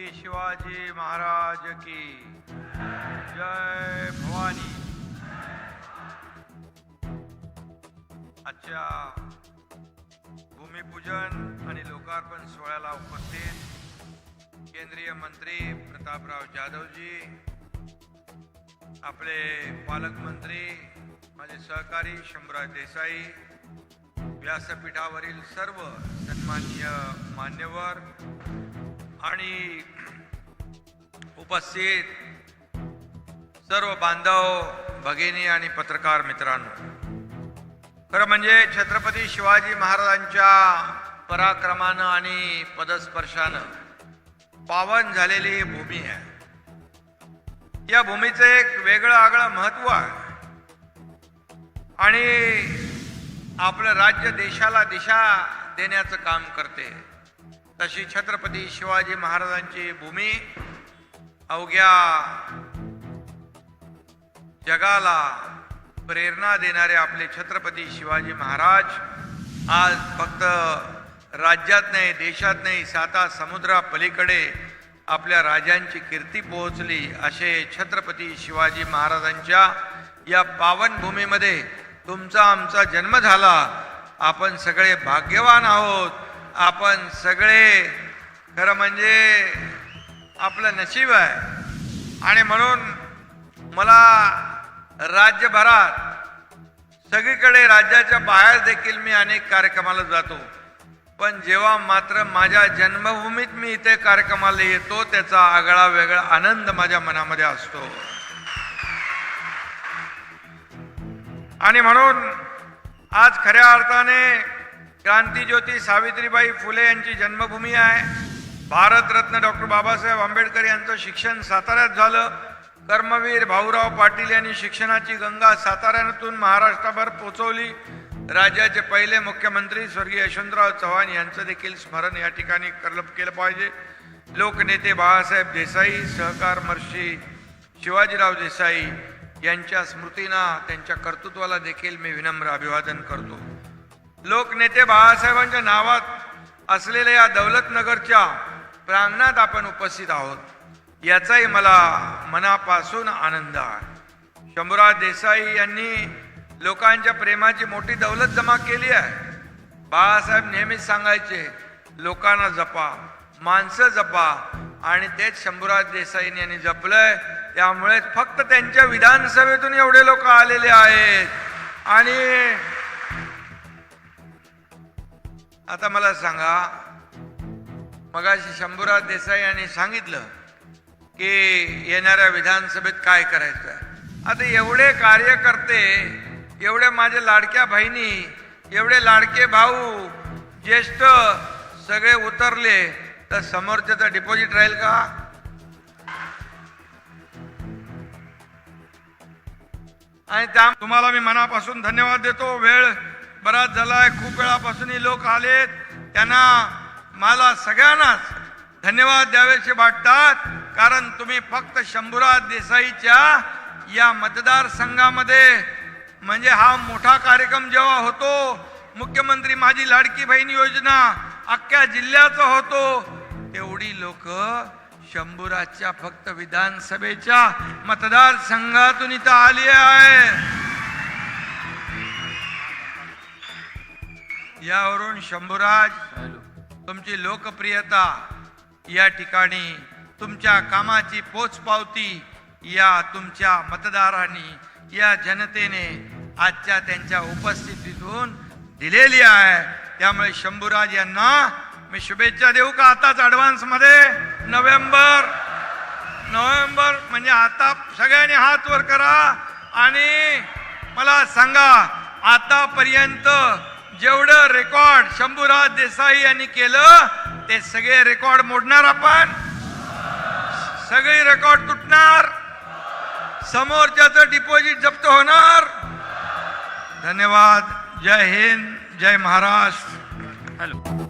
श्री शिवाजी महाराज की जय भवानी। आजच्या भूमिपूजन आणि लोकार्पण सोहळ्याला उपस्थित केंद्रीय मंत्री प्रतापराव जाधवजी आपले पालकमंत्री माझे सहकारी शंभूराज देसाई व्यासपीठावरील सर्व सन्माननीय मान्यवर आणि उपस्थित सर्व बांधव भगिनी आणि पत्रकार मित्रांनो. खरं म्हणजे छत्रपती शिवाजी महाराजांच्या पराक्रमानं आणि पदस्पर्शानं पावन झालेली भूमी आहे. या भूमीचं एक वेगळं आगळं महत्त्व आहे. आणि आपलं राज्य देशाला दिशा देण्याचं काम करते. तशी छत्रपती शिवाजी महाराजांची भूमी अवघ्या जगाला प्रेरणा देणारे आपले छत्रपती शिवाजी महाराज आज फक्त राज्यात नाही देशात नाही साता समुद्रापलीकडे आपल्या राजांची कीर्ती पोहोचली असे छत्रपती शिवाजी महाराजांच्या या पावनभूमीमध्ये तुमचा आमचा जन्म झाला. आपण सगळे भाग्यवान आहोत. आपण सगळे खरं म्हणजे आपलं नशीब आहे. आणि म्हणून मला राज्यभरात सगळीकडे राज्याच्या बाहेर देखील मी अनेक कार्यक्रमाला जातो. पण जेव्हा मात्र माझ्या जन्मभूमीत मी इथे कार्यक्रमाला येतो त्याचा आगळा वेगळा आनंद माझ्या मनामध्ये असतो. आणि म्हणून आज खऱ्या अर्थाने क्रांतीज्योती सावित्रीबाई फुले यांची जन्मभूमी आहे. भारतरत्न डॉक्टर बाबासाहेब आंबेडकर यांचं शिक्षण साताऱ्यात झालं. कर्मवीर भाऊराव पाटील यांनी शिक्षणाची गंगा साताऱ्यातून महाराष्ट्राभर पोचवली. राज्याचे पहिले मुख्यमंत्री स्वर्गीय यशवंतराव चव्हाण यांचं देखील स्मरण या ठिकाणी करलं केलं पाहिजे. लोकनेते बाळासाहेब देसाई सहकार महर्षी शिवाजीराव देसाई यांच्या स्मृतींना त्यांच्या कर्तृत्वाला देखील मी विनम्र अभिवादन करतो. लोकनेते बाळासाहेबांच्या नावात असलेल्या या दौलतनगरच्या प्रांगणात आपण उपस्थित आहोत. याचाही मला मनापासून आनंद आहे. शंभूराज देसाई यांनी लोकांच्या प्रेमाची मोठी दौलत जमा केली आहे. बाळासाहेब नेहमीच सांगायचे लोकांना जपा माणसं जपा आणि तेच शंभूराज देसाई यांनी जपलंय. त्यामुळे फक्त त्यांच्या विधानसभेतून एवढे लोक आलेले आहेत. आणि आता मला सांगा मगाशी शंभूराज देसाई यांनी सांगितलं की येणाऱ्या विधानसभेत काय करायचं आहे आता एवढे कार्यकर्ते एवढे माझ्या लाडक्या बहिणी एवढे लाडके भाऊ ज्येष्ठ सगळे उतरले तर समोरच्याचं डिपॉझिट राहील का? आणि त्या तुम्हाला मी मनापासून धन्यवाद देतो. वेळ बराच झालाय. खूप वेळापासूनही लोक आलेत. त्यांना मला सगळ्यांनाच धन्यवाद द्यावेसे वाटतात. कारण तुम्ही फक्त शंभूराज देसाईच्या या मतदारसंघामध्ये म्हणजे हा मोठा कार्यक्रम जेव्हा होतो मुख्यमंत्री माझी लाडकी बहीण योजना अख्ख्या जिल्ह्याचा होतो तेवढी लोक शंभूराजच्या फक्त विधानसभेच्या मतदारसंघातून इथं आली आहे यावरून शंभूराज तुमची लोकप्रियता या ठिकाणी तुमच्या कामाची पोचपावती या तुमच्या मतदारांनी या जनतेने आजच्या त्यांच्या उपस्थितीतून दिलेली आहे. त्यामुळे शंभूराज यांना मी शुभेच्छा देऊ का आताच ऍडव्हान्समध्ये? नोव्हेंबर नोव्हेंबर म्हणजे आता सगळ्यांनी हात वर करा आणि मला सांगा आतापर्यंत जेवढं रेकॉर्ड शंभूराज देसाई यांनी केलं ते सगळे रेकॉर्ड मोडणार आपण. सगळी रेकॉर्ड तुटणार. समोरच्याचं डिपॉझिट जप्त होणार. धन्यवाद. जय हिंद. जय महाराष्ट्र. हॅलो.